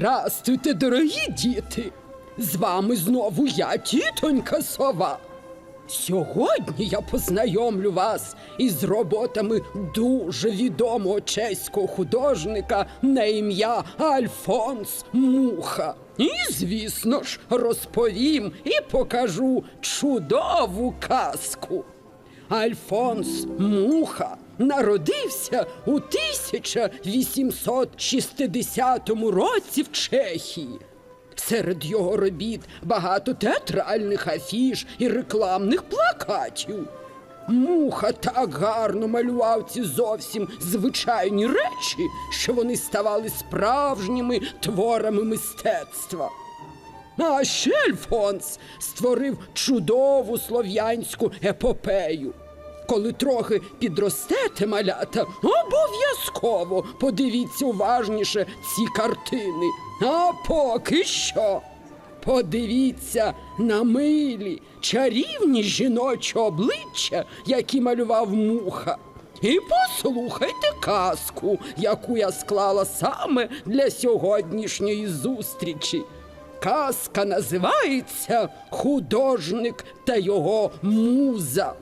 Здрастуйте, дорогі діти! З вами знову я, тітонька сова. Сьогодні я познайомлю вас із роботами дуже відомого чеського художника на ім'я Альфонс Муха. І, звісно ж, розповім і покажу чудову казку. Альфонс Муха народився у 1860 році в Чехії. Серед його робіт багато театральних афіш і рекламних плакатів. Муха так гарно малював ці зовсім звичайні речі, що вони ставали справжніми творами мистецтва. А ще Альфонс створив чудову слов'янську епопею. Коли трохи підростете малята, обов'язково подивіться уважніше ці картини. А поки що. Подивіться на милі, чарівні жіночі обличчя, які малював муха. І послухайте казку, яку я склала саме для сьогоднішньої зустрічі. Казка називається Художник та його муза.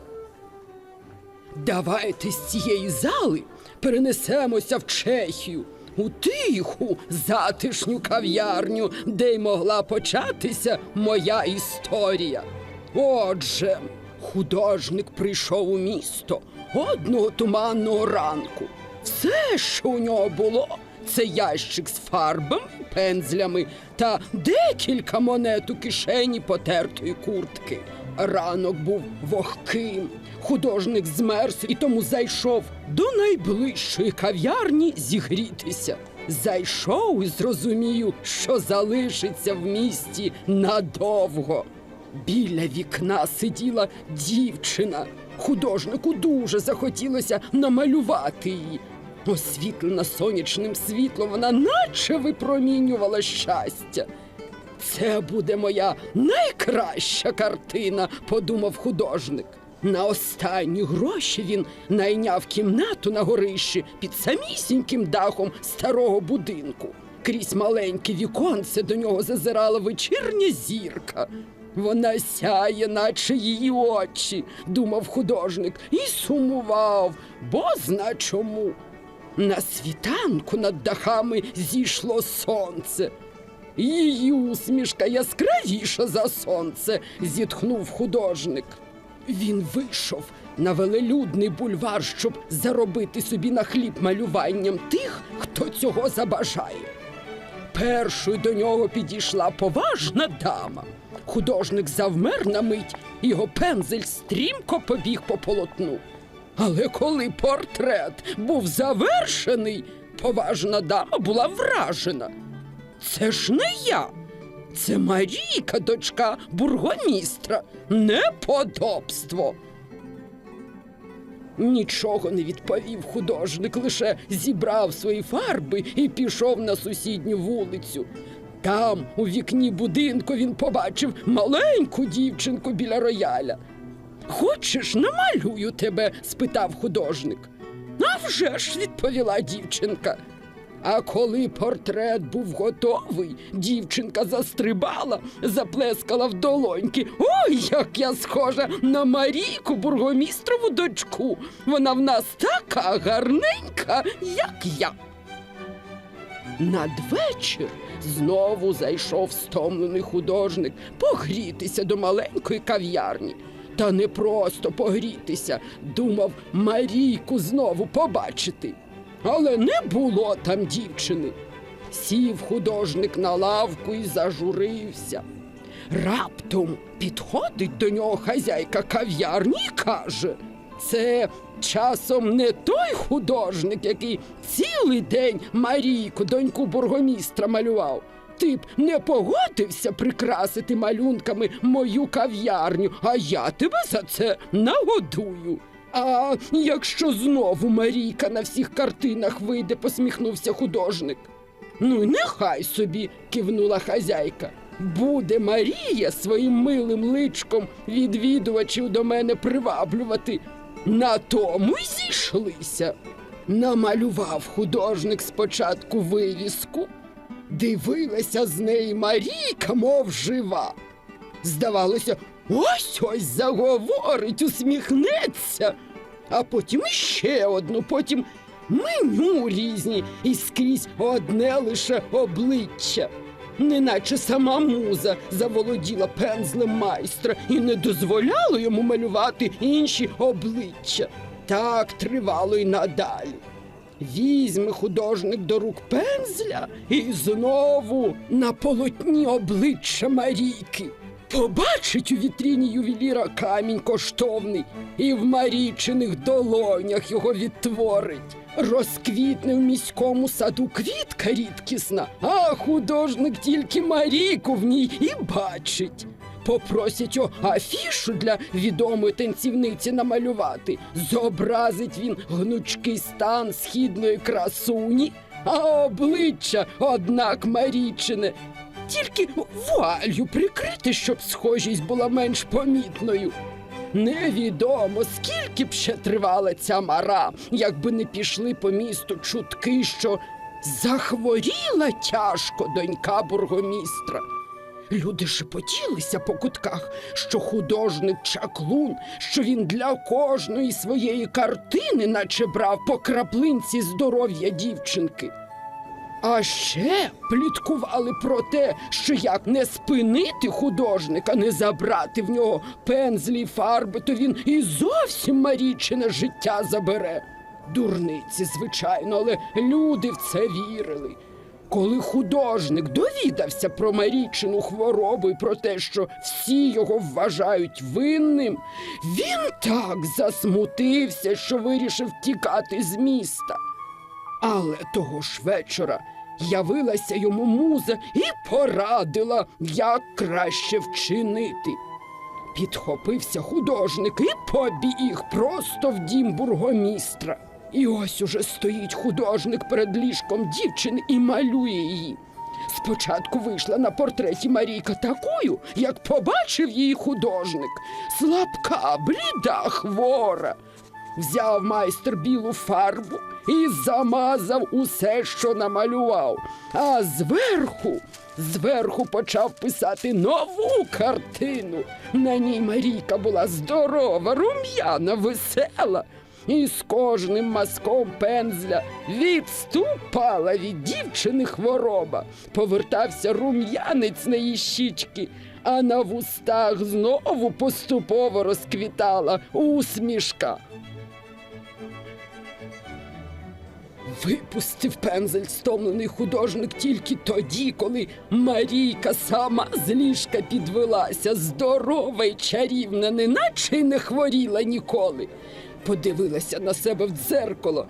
Давайте з цієї зали перенесемося в Чехію, у тиху затишню кав'ярню, де й могла початися моя історія. Отже, художник прийшов у місто одного туманного ранку. Все, що у нього було, це ящик з фарбами, пензлями та декілька монет у кишені потертої куртки. Ранок був вогким. Художник змерз і тому зайшов до найближчої кав'ярні зігрітися. Зайшов і зрозумів, що залишиться в місті надовго. Біля вікна сиділа дівчина. Художнику дуже захотілося намалювати її. Освітлена сонячним світлом, вона наче випромінювала щастя. Це буде моя найкраща картина, подумав художник. На останні гроші він найняв кімнату на горищі під самісіньким дахом старого будинку. Крізь маленьке віконце до нього зазирала вечірня зірка. Вона сяє, наче її очі, думав художник, і сумував, бо зна чому. На світанку над дахами зійшло сонце. Її усмішка яскравіша за сонце, зітхнув художник. Він вийшов на велелюдний бульвар, щоб заробити собі на хліб малюванням тих, хто цього забажає. Першою до нього підійшла поважна дама. Художник завмер на мить, його пензель стрімко побіг по полотну. Але коли портрет був завершений, поважна дама була вражена. Це ж не я. Це Марійка, дочка бургомістра. Неподобство. Нічого не відповів художник, лише зібрав свої фарби і пішов на сусідню вулицю. Там, у вікні будинку, він побачив маленьку дівчинку біля рояля. Хочеш, намалюю тебе? спитав художник. «А ж, відповіла дівчинка. А коли портрет був готовий, дівчинка застрибала, заплескала в долоньки. Ой, як я схожа на Марійку, бургомістрову дочку. Вона в нас така гарненька, як я. Надвечір знову зайшов стомлений художник погрітися до маленької кав'ярні. Та не просто погрітися, думав Марійку знову побачити. Але не було там дівчини. Сів художник на лавку і зажурився. Раптом підходить до нього хазяйка кав'ярні і каже: це часом не той художник, який цілий день Марійку, доньку бургомістра, малював. Ти б не погодився прикрасити малюнками мою кав'ярню, а я тебе за це нагодую. А якщо знову Марійка на всіх картинах вийде, посміхнувся художник. Ну, нехай собі, кивнула хазяйка. Буде Марія своїм милим личком відвідувачів до мене приваблювати. На тому й зійшлися. Намалював художник спочатку вивіску. Дивилася з неї Марійка, мов жива. Здавалося, ось ось заговорить, усміхнеться, а потім іще одну, потім меню різні і скрізь одне лише обличчя. Неначе сама муза заволоділа пензлем майстра і не дозволяла йому малювати інші обличчя. Так тривало й надалі. Візьме художник до рук пензля і знову на полотні обличчя Марійки. Побачить у вітріні ювеліра камінь коштовний і в Марійчиних долонях його відтворить. Розквітне в міському саду квітка рідкісна, а художник тільки Марійку в ній і бачить. Попросять його афішу для відомої танцівниці намалювати. Зобразить він гнучкий стан східної красуні, а обличчя, однак, Марічине, тільки вуалью прикрити, щоб схожість була менш помітною. Невідомо, скільки б ще тривала ця мара, якби не пішли по місту чутки, що захворіла тяжко донька бургомістра. Люди шепотілися по кутках, що художник чаклун, що він для кожної своєї картини, наче брав по краплинці здоров'я дівчинки. А ще пліткували про те, що як не спинити художника, не забрати в нього пензлі фарби, то він і зовсім Марічине життя забере. Дурниці, звичайно, але люди в це вірили. Коли художник довідався про Марічину хворобу і про те, що всі його вважають винним, він так засмутився, що вирішив тікати з міста. Але того ж вечора явилася йому муза і порадила, як краще вчинити. Підхопився художник і побіг просто в дім бургомістра. І ось уже стоїть художник перед ліжком дівчини і малює її. Спочатку вийшла на портреті Марійка такою, як побачив її художник. Слабка, бліда, хвора. Взяв майстер білу фарбу і замазав усе, що намалював. А зверху, зверху почав писати нову картину. На ній Марійка була здорова, рум'яна, весела. І з кожним мазком пензля відступала від дівчини хвороба. Повертався рум'янець на її щічки, а на вустах знову поступово розквітала усмішка. Випустив пензель стомлений художник тільки тоді, коли Марійка сама з ліжка підвелася, здорова й чарівна, неначе й не хворіла ніколи. Подивилася на себе в дзеркало,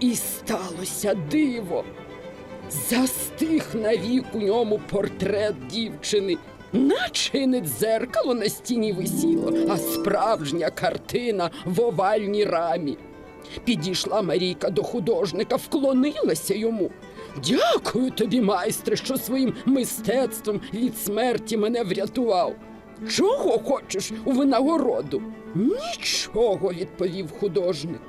і сталося диво. Застиг навік у ньому портрет дівчини. Наче не дзеркало на стіні висіло, а справжня картина в овальній рамі. Підійшла Марійка до художника, вклонилася йому. Дякую тобі, майстре, що своїм мистецтвом від смерті мене врятував. Чого хочеш у винагороду? Нічого, відповів художник.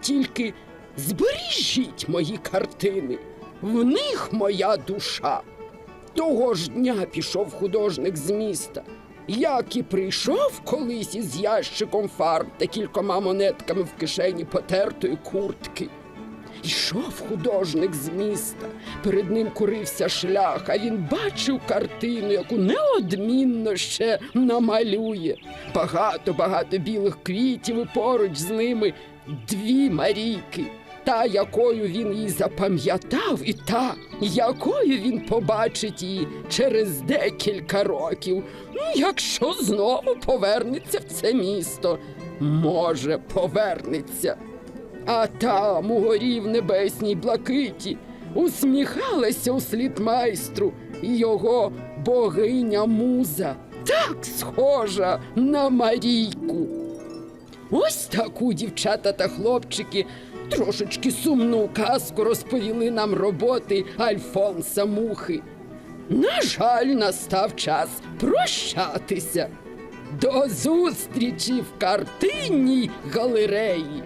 Тільки збережіть мої картини, в них моя душа. Того ж дня пішов художник з міста. Як і прийшов колись із ящиком фарб та кількома монетками в кишені потертої куртки. Йшов художник з міста, перед ним курився шлях, а він бачив картину, яку неодмінно ще намалює. Багато-багато білих квітів і поруч з ними дві Марійки. Та, якою він її запам'ятав, і та, якою він побачить її через декілька років, ну, якщо знову повернеться в це місто. Може, повернеться. А там, у горі в небесній блакиті, усміхалася услід майстру його богиня муза, так схожа на Марійку. Ось таку дівчата та хлопчики трошечки сумну казку розповіли нам роботи Альфонса Мухи. На жаль, настав час прощатися. До зустрічі в картинній галереї.